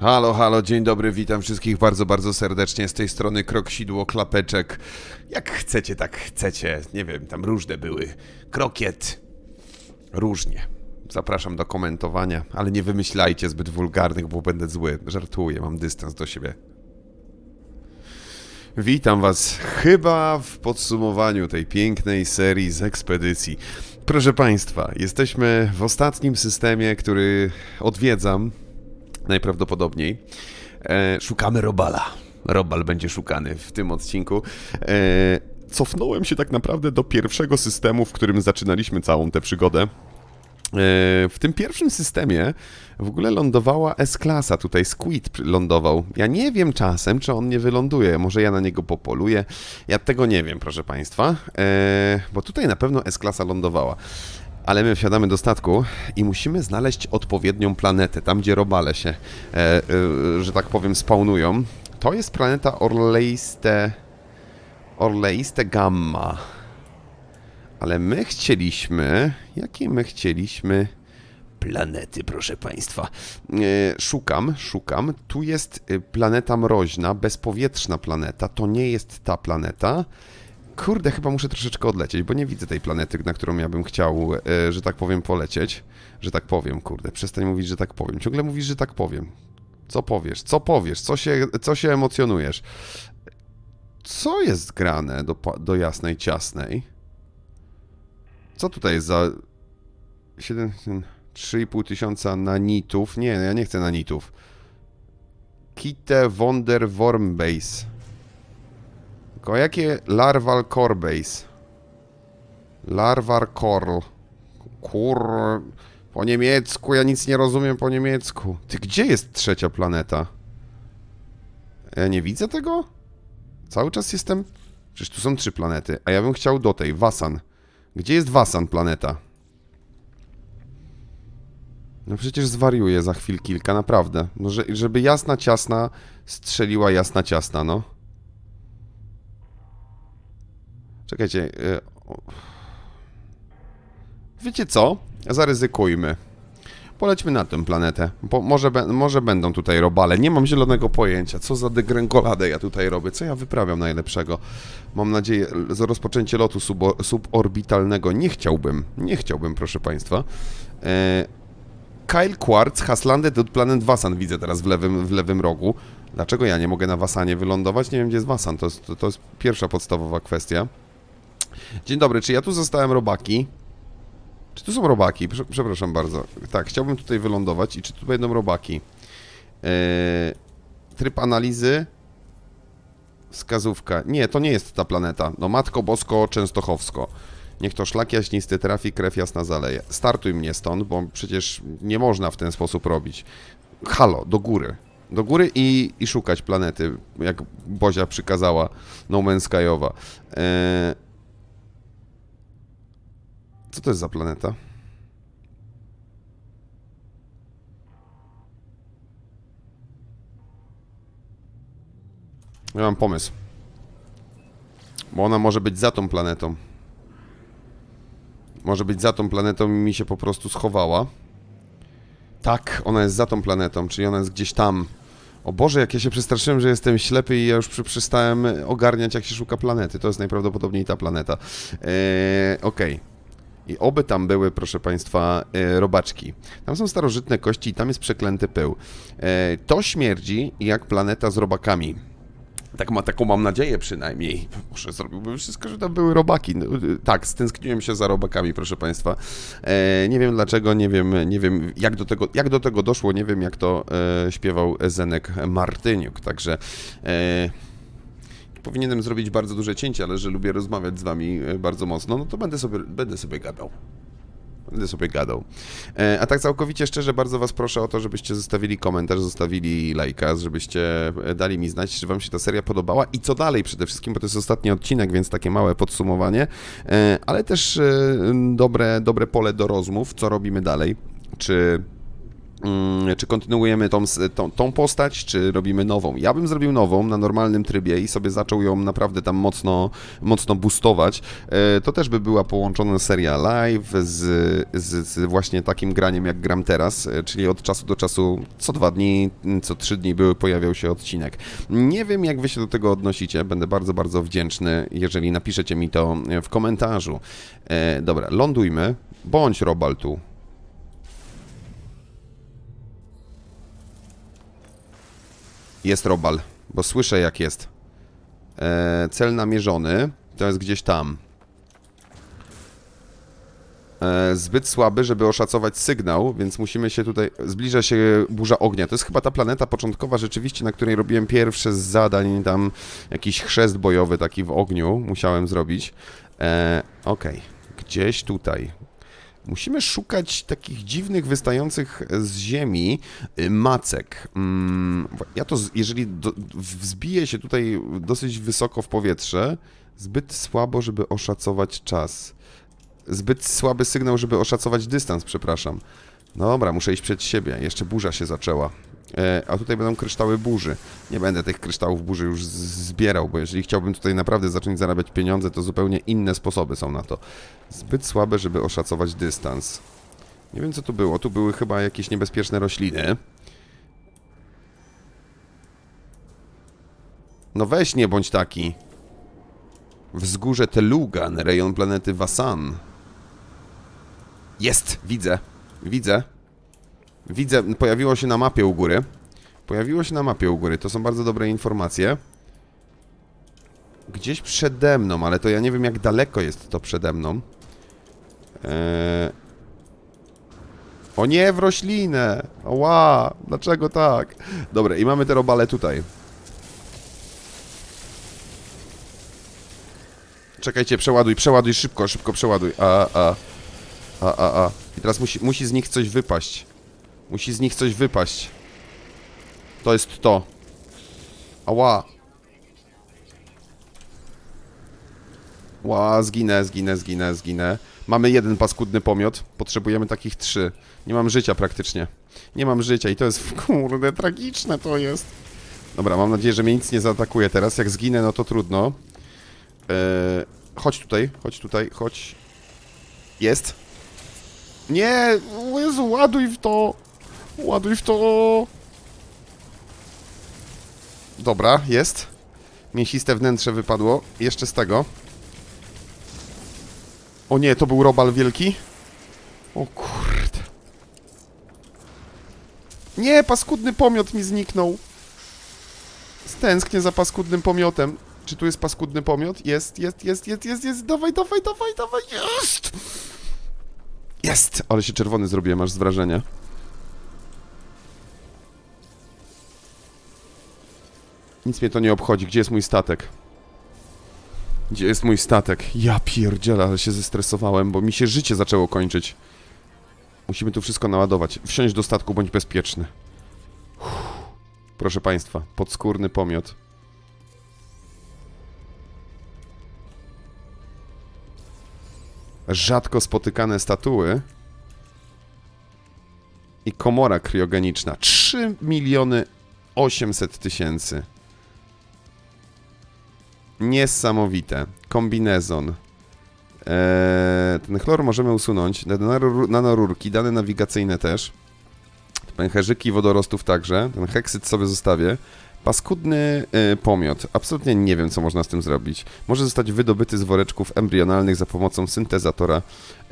Halo, halo, dzień dobry, witam wszystkich bardzo, bardzo serdecznie z tej strony Kroksidło, Klapeczek. Jak chcecie, tak chcecie. Nie wiem, tam różne były. Krokiet. Różnie. Zapraszam do komentowania, ale nie wymyślajcie zbyt wulgarnych, bo będę zły. Żartuję, mam dystans do siebie. Witam Was chyba w podsumowaniu tej pięknej serii z ekspedycji. Proszę Państwa, jesteśmy w ostatnim systemie, który odwiedzam najprawdopodobniej. E, szukamy Robala. Robal będzie szukany w tym odcinku. E, cofnąłem się tak naprawdę do pierwszego systemu, w którym zaczynaliśmy całą tę przygodę. E, W tym pierwszym systemie w ogóle lądowała S-klasa, tutaj Squid lądował. Ja nie wiem czasem, czy on nie wyląduje, może ja na niego popoluję. Ja tego nie wiem, proszę Państwa, bo tutaj na pewno S-klasa lądowała. Ale my wsiadamy do statku i musimy znaleźć odpowiednią planetę, tam gdzie robale się, e, e, że tak powiem, spawnują. To jest planeta Orleiste... Orleiste Gamma. Ale my chcieliśmy... Jakie my chcieliśmy... Planety, proszę Państwa. E, szukam, szukam. Tu jest e, planeta mroźna, bezpowietrzna planeta. To nie jest ta planeta. Kurde, chyba muszę troszeczkę odlecieć, bo nie widzę tej planety, na którą ja bym chciał, e, że tak powiem, polecieć. Że tak powiem, kurde, przestań mówić, że tak powiem. Ciągle mówisz, że tak powiem. Co powiesz? Co powiesz? Co się, co się emocjonujesz? Co jest grane do, do jasnej ciasnej? Co tutaj jest za 7, 3,5 tysiąca nanitów? Nie, ja nie chcę nanitów. Kite Wonder Wormbase. Tylko jakie Larval Core Base? Larval Core. Kur... Po niemiecku, ja nic nie rozumiem po niemiecku. Ty, gdzie jest trzecia planeta? Ja nie widzę tego? Cały czas jestem... Przecież tu są trzy planety, a ja bym chciał do tej, Wasan. Gdzie jest Wasan planeta? No przecież zwariuję za chwil kilka, naprawdę. No, że, żeby jasna ciasna strzeliła jasna ciasna, no. Czekajcie. y, Wiecie co? Zaryzykujmy. Polećmy na tę planetę. Bo może, może będą tutaj robale. Nie mam zielonego pojęcia. Co za degrengoladę ja tutaj robię? Co ja wyprawiam najlepszego? Mam nadzieję, za rozpoczęcie lotu subo- suborbitalnego nie chciałbym. Nie chciałbym, proszę Państwa. E, Kyle Quartz has od planet Wasan, widzę teraz w lewym, w lewym rogu. Dlaczego ja nie mogę na Wasanie wylądować? Nie wiem, gdzie jest Wasan. To jest, to jest pierwsza podstawowa kwestia. Dzień dobry, czy ja tu zostałem robaki? Czy tu są robaki? Prze- Przepraszam bardzo. Tak, chciałbym tutaj wylądować i czy tu będą robaki? Eee, tryb analizy. Wskazówka. Nie, to nie jest ta planeta. No Matko Bosko Częstochowsko. Niech to szlak jaśnisty trafi, krew jasna zaleje. Startuj mnie stąd, bo przecież nie można w ten sposób robić. Halo, do góry. Do góry i, i szukać planety, jak Bozia przykazała No Man's Skyowa. Eee, co to jest za planeta? Ja mam pomysł. Bo ona może być za tą planetą. Może być za tą planetą i mi się po prostu schowała. Tak, ona jest za tą planetą, czyli ona jest gdzieś tam. O Boże, jak ja się przestraszyłem, że jestem ślepy i ja już przy, przestałem ogarniać, jak się szuka planety. To jest najprawdopodobniej ta planeta. Eee, Okej. I oby tam były, proszę Państwa, e, robaczki. Tam są starożytne kości i tam jest przeklęty pył. E, to śmierdzi jak planeta z robakami. Tak ma, taką mam nadzieję przynajmniej. Może zrobiłbym wszystko, że tam były robaki. No, y, tak, stęskniłem się za robakami, proszę Państwa. E, nie wiem dlaczego, nie wiem, nie wiem jak do tego, jak do tego doszło, nie wiem jak to e, śpiewał Zenek Martyniuk, także... E, Powinienem zrobić bardzo duże cięcie, ale że lubię rozmawiać z wami e, bardzo mocno, no to będę sobie, będę sobie gadał. Będę sobie gadał. E, a tak całkowicie szczerze, bardzo was proszę o to, żebyście zostawili komentarz, zostawili lajka, żebyście e, dali mi znać, czy wam się ta seria podobała i co dalej przede wszystkim, bo to jest ostatni odcinek, więc takie małe podsumowanie, ale też dobre, dobre pole do rozmów, co robimy dalej, czy Czy kontynuujemy tą, tą, tą postać, czy robimy nową? Ja bym zrobił nową na normalnym trybie i sobie zaczął ją naprawdę tam mocno, mocno boostować. E, To też by była połączona seria live z, z, z właśnie takim graniem, jak gram teraz, e, czyli od czasu do czasu, co dwa dni, m, co trzy dni były, pojawiał się odcinek. Nie wiem, jak wy się do tego odnosicie. Będę bardzo, bardzo wdzięczny, jeżeli napiszecie mi to e, w komentarzu. Dobra, lądujmy. Bądź Robal Jest robal, bo słyszę jak jest. E, cel namierzony, to jest gdzieś tam. E, zbyt słaby, żeby oszacować sygnał, więc musimy się tutaj... Zbliża się burza ognia. To jest chyba ta planeta początkowa rzeczywiście, na której robiłem pierwsze z zadań, tam jakiś chrzest bojowy taki w ogniu musiałem zrobić. E, Okej, gdzieś tutaj. Musimy szukać takich dziwnych, wystających z ziemi y, macek. Mm, Ja to, jeżeli do, wzbije się tutaj dosyć wysoko w powietrze, zbyt słabo, żeby oszacować czas. Zbyt słaby sygnał, żeby oszacować dystans, przepraszam. No dobra, muszę iść przed siebie. Jeszcze burza się zaczęła. E, a tutaj będą kryształy burzy. Nie będę tych kryształów burzy już zbierał, bo jeżeli chciałbym tutaj naprawdę zacząć zarabiać pieniądze, to zupełnie inne sposoby są na to. Zbyt słabe, żeby oszacować dystans. Nie wiem, co tu było. Tu były chyba jakieś niebezpieczne rośliny. No weź nie bądź taki. Wzgórze Telugan, rejon planety Wasan. Jest! Widzę. Widzę. Widzę. Pojawiło się na mapie u góry. Pojawiło się na mapie u góry. To są bardzo dobre informacje. Gdzieś przede mną, ale to ja nie wiem jak daleko jest to przede mną. Eee... O nie, w roślinę! Ła, dlaczego tak? Dobra, i mamy te robale tutaj. Czekajcie, przeładuj, przeładuj, szybko, szybko przeładuj. A, a. A, a, a. I teraz musi, musi z nich coś wypaść. Musi z nich coś wypaść. To jest to. Ała. Ła, zginę, zginę, zginę, zginę. Mamy jeden paskudny pomiot. Potrzebujemy takich trzy. Nie mam życia praktycznie. Nie mam życia i to jest, kurde, tragiczne to jest. Dobra, mam nadzieję, że mnie nic nie zaatakuje teraz. Jak zginę, no to trudno. Eee, chodź tutaj, chodź tutaj, chodź. Jest. Nie! Jezu, ładuj w to! Ładuj w to! Dobra, jest. Mięsiste wnętrze wypadło. Jeszcze z tego. O nie, to był robal wielki? O kurde. Nie, paskudny pomiot mi zniknął. Stęsknię za paskudnym pomiotem. Czy tu jest paskudny pomiot? Jest, jest, jest, jest, jest, jest. Dawaj, dawaj, dawaj, dawaj, jest! Jest! Ale się czerwony zrobiłem aż z wrażenia. Nic mnie to nie obchodzi. Gdzie jest mój statek? Gdzie jest mój statek? Ja pierdzielę, ale się zestresowałem, bo mi się życie zaczęło kończyć. Musimy tu wszystko naładować. Wsiąść do statku, bądź bezpieczny. Uff. Proszę Państwa, podskórny pomiot. Rzadko spotykane statuły i komora kriogeniczna. 3 miliony 800 tysięcy. Niesamowite. Kombinezon. Eee, ten chlor możemy usunąć. Nanor- Nanorurki, dane nawigacyjne też. Pęcherzyki wodorostów także. Ten heksyt sobie zostawię. Paskudny y, pomiot. Absolutnie nie wiem, co można z tym zrobić. Może zostać wydobyty z woreczków embrionalnych za pomocą syntezatora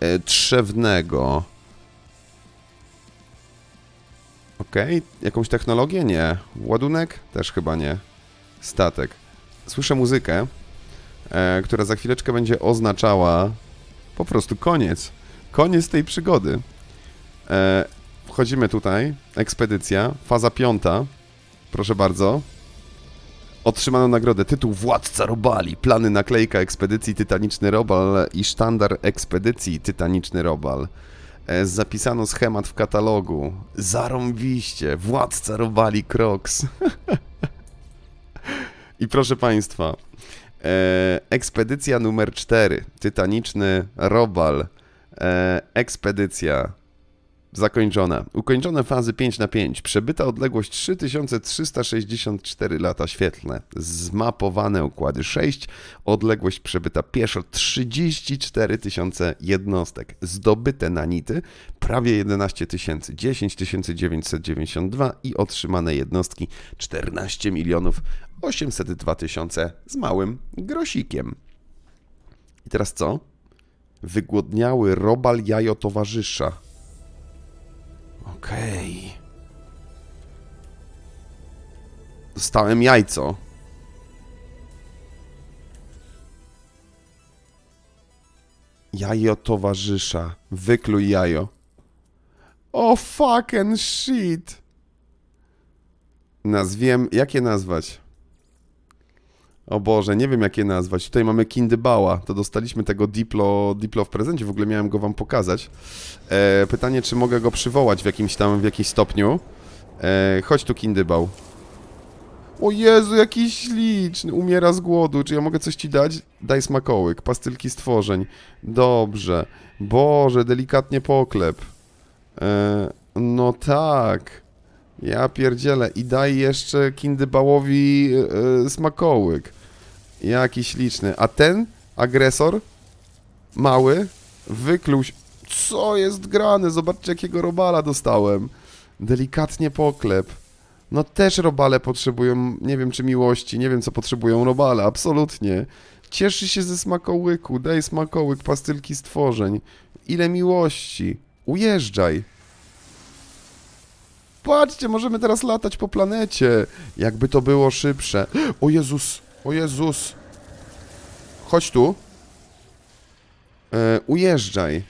y, trzewnego. Okej, jakąś technologię? Nie. Ładunek? Też chyba nie. Statek. Słyszę muzykę, e, która za chwileczkę będzie oznaczała po prostu koniec. Koniec tej przygody. E, wchodzimy tutaj. Ekspedycja. Faza piąta. Proszę bardzo. Otrzymano nagrodę. Tytuł Władca Robali. Plany naklejka ekspedycji Tytaniczny Robal i sztandar ekspedycji Tytaniczny Robal. E, Zapisano schemat w katalogu. Zarąbiście. Władca Robali Crocs. I proszę Państwa, e, ekspedycja numer 4, Tytaniczny Robal, e, ekspedycja Zakończona. Ukończone fazy 5 na 5. Przebyta odległość 3364 lata świetlne. Zmapowane układy 6. Odległość przebyta pieszo 34 tysiące jednostek. Zdobyte nanity prawie 11 tysięcy. 10 992 i otrzymane jednostki 14 milionów 802 tysiące z małym grosikiem. I teraz co? Wygłodniały robal jajo towarzysza. Okej. Dostałem jajco. Jajo towarzysza. Wykluj jajo. O fucking shit. Nazwiem. Jak je nazwać? O Boże, nie wiem jak je nazwać. Tutaj mamy Kindybała. To dostaliśmy tego Diplo, Diplo w prezencie. W ogóle miałem go wam pokazać. E, pytanie, czy mogę go przywołać w jakimś tam, w jakimś stopniu. E, chodź tu, Kindybał. O Jezu, jaki śliczny. Umiera z głodu. Czy ja mogę coś ci dać? Daj smakołyk. Pastylki stworzeń. Dobrze. Boże, delikatnie poklep. E, no tak. Ja pierdzielę. I daj jeszcze Kindybałowi e, smakołyk. Jaki śliczny. A ten agresor, mały, wykluł się. Co jest grane? Zobaczcie, jakiego robala dostałem. Delikatnie poklep. No też robale potrzebują, nie wiem czy miłości, nie wiem co potrzebują robale, absolutnie. Cieszy się ze smakołyku, daj smakołyk, pastylki stworzeń. Ile miłości. Ujeżdżaj. Patrzcie, możemy teraz latać po planecie. Jakby to było szybsze. O Jezus, o Jezus. Chodź tu. E, ujeżdżaj.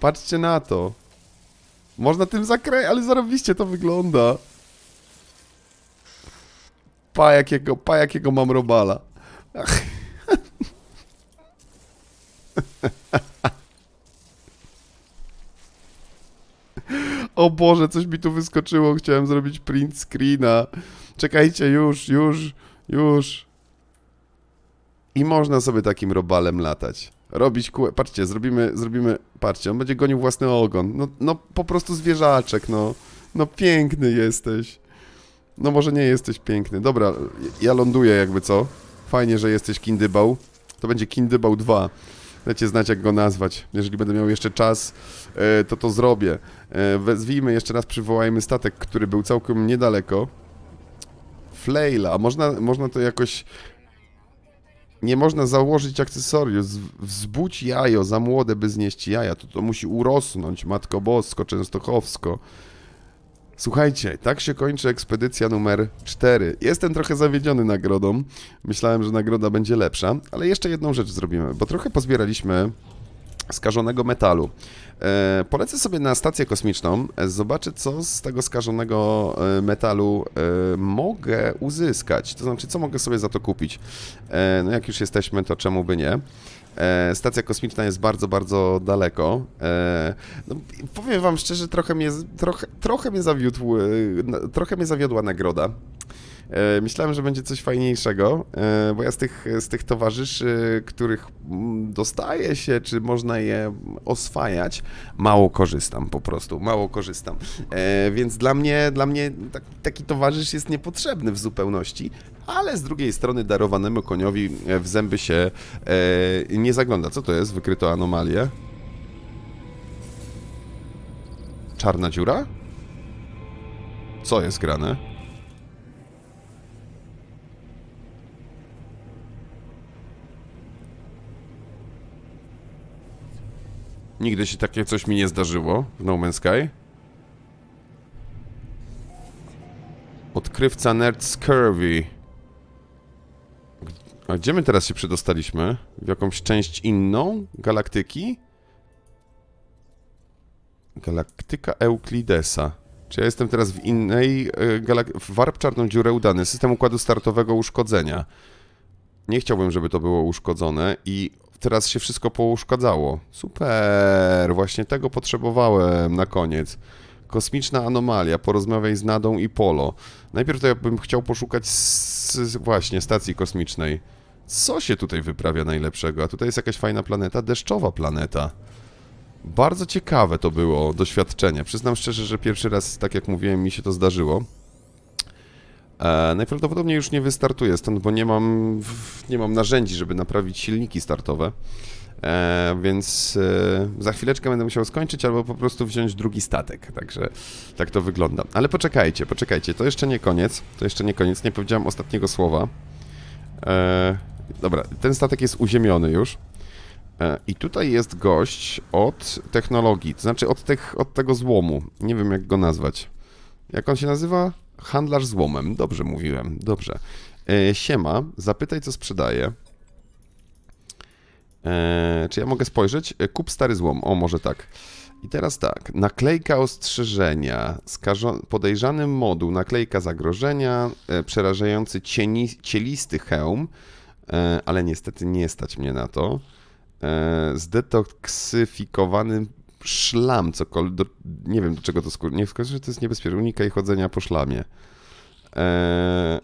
Patrzcie na to. Można tym zakręcić, ale zarobiście to wygląda. Pa jakiego, pa jakiego mam robala. Ach. O Boże, coś mi tu wyskoczyło. Chciałem zrobić print screena. Czekajcie, już, już, już. I można sobie takim robalem latać. Robić kół... Patrzcie, zrobimy, zrobimy... Patrzcie, on będzie gonił własny ogon. No, no po prostu zwierzaczek, no. No piękny jesteś. No może nie jesteś piękny. Dobra, ja ląduję jakby co. Fajnie, że jesteś kindybał. To będzie kindybał 2. Dajcie znać, jak go nazwać. Jeżeli będę miał jeszcze czas, e, to to zrobię. E, Wezwijmy jeszcze raz, przywołajmy statek, który był całkiem niedaleko. Flaila. Można, można to jakoś... Nie można założyć akcesorium. Z- Wzbudź jajo za młode, by znieść jaja. To, to musi urosnąć. Matko Bosko, Częstochowsko. Słuchajcie, tak się kończy ekspedycja numer 4. Jestem trochę zawiedziony nagrodą. Myślałem, że nagroda będzie lepsza, ale jeszcze jedną rzecz zrobimy, bo trochę pozbieraliśmy skażonego metalu. E, polecę sobie na stację kosmiczną, e, zobaczę co z tego skażonego e, metalu mogę uzyskać, to znaczy co mogę sobie za to kupić. No jak już jesteśmy, to czemu by nie. Stacja kosmiczna jest bardzo, bardzo daleko. No, powiem wam szczerze, trochę mnie, trochę, trochę mnie zawiódł, trochę mnie zawiodła nagroda. E, Myślałem, że będzie coś fajniejszego, e, bo ja z tych, z tych towarzyszy, których dostaje się, czy można je oswajać, mało korzystam po prostu, mało korzystam. E, Więc dla mnie, dla mnie tak, taki towarzysz jest niepotrzebny w zupełności, ale z drugiej strony darowanemu koniowi w zęby się nie zagląda. Co to jest? Wykryto anomalię? Czarna dziura? Co jest grane? Nigdy się takie coś mi nie zdarzyło w No Man's Sky. Odkrywca Nerd Scurvy. A gdzie my teraz się przedostaliśmy? W jakąś część inną galaktyki? Galaktyka Euklidesa. Czy ja jestem teraz w innej e, galak... w Warp czarną dziurę udany. System układu startowego uszkodzenia. Nie chciałbym, żeby to było uszkodzone i teraz się wszystko pouszkadzało. Super, właśnie tego potrzebowałem na koniec. Kosmiczna anomalia, porozmawiaj z Nadą i Polo. Najpierw to ja bym chciał poszukać s- właśnie stacji kosmicznej. Co się tutaj wyprawia najlepszego? A tutaj jest jakaś fajna planeta, deszczowa planeta. Bardzo ciekawe to było doświadczenie. Przyznam szczerze, że pierwszy raz, tak jak mówiłem, mi się to zdarzyło. E, najprawdopodobniej już nie wystartuję stąd, bo nie mam, nie mam narzędzi, żeby naprawić silniki startowe. E, więc e, za chwileczkę będę musiał skończyć albo po prostu wziąć drugi statek. Także tak to wygląda. Ale poczekajcie, poczekajcie. To jeszcze nie koniec. To jeszcze nie koniec. Nie powiedziałem ostatniego słowa. E, dobra, ten statek jest uziemiony już. E, I tutaj jest gość od technologii, to znaczy od, tych, od tego złomu. Nie wiem jak go nazwać. Jak on się nazywa? Handlarz złomem. Dobrze mówiłem, dobrze. E, siema, zapytaj co sprzedaje. E, czy ja mogę spojrzeć? E, kup stary złom. O, może tak. I teraz tak, naklejka ostrzeżenia, skażo- podejrzany moduł, naklejka zagrożenia, e, przerażający cieni- cielisty hełm, e, ale niestety nie stać mnie na to. E, zdetoksyfikowany szlam, cokolwiek, do, nie wiem do czego to skór, nie wskaże, że to jest niebezpieczne, unikaj chodzenia po szlamie. E,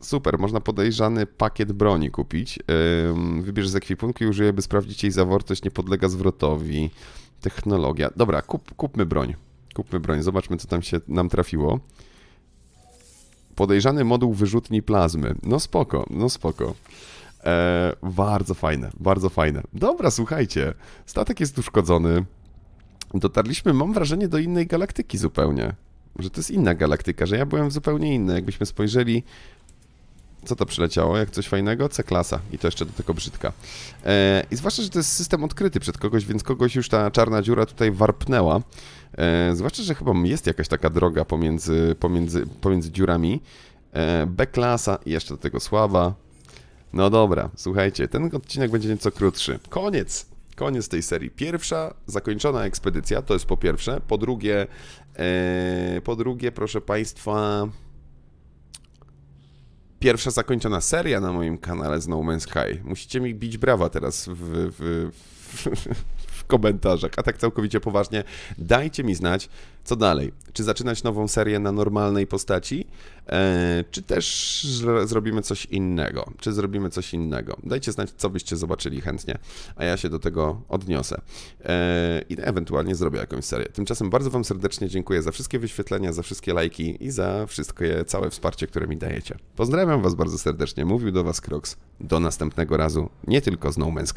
super, można podejrzany pakiet broni kupić. Ym, wybierz z ekwipunku i użyję, by sprawdzić jej zawartość, nie podlega zwrotowi. Technologia. Dobra, kup, kupmy broń. Kupmy broń, zobaczmy co tam się nam trafiło. Podejrzany moduł wyrzutni plazmy. No spoko, no spoko. E, bardzo fajne, bardzo fajne. Dobra, słuchajcie, statek jest uszkodzony. Dotarliśmy, mam wrażenie, do innej galaktyki zupełnie. Że to jest inna galaktyka, że ja byłem zupełnie inny. Jakbyśmy spojrzeli, co to przyleciało, jak coś fajnego? C-klasa i to jeszcze do tego brzydka. E, I zwłaszcza, że to jest system odkryty przed kogoś, więc kogoś już ta czarna dziura tutaj warpnęła. E, zwłaszcza, że chyba jest jakaś taka droga pomiędzy, pomiędzy, pomiędzy dziurami. E, B-klasa i jeszcze do tego sława. No dobra, słuchajcie, ten odcinek będzie nieco krótszy. Koniec! Koniec tej serii. Pierwsza zakończona ekspedycja, to jest po pierwsze. Po drugie, e, po drugie, proszę Państwa, pierwsza zakończona seria na moim kanale z No Man's Sky. Musicie mi bić brawa teraz w, w, w, komentarzach. A tak całkowicie poważnie, dajcie mi znać, co dalej. Czy zaczynać nową serię na normalnej postaci, e, czy też zro- zrobimy coś innego? Czy zrobimy coś innego? Dajcie znać, co byście zobaczyli chętnie, a ja się do tego odniosę. E, I ewentualnie zrobię jakąś serię. Tymczasem bardzo Wam serdecznie dziękuję za wszystkie wyświetlenia, za wszystkie lajki i za wszystkie całe wsparcie, które mi dajecie. Pozdrawiam Was bardzo serdecznie. Mówił do Was Kroks. Do następnego razu, nie tylko z No Man's.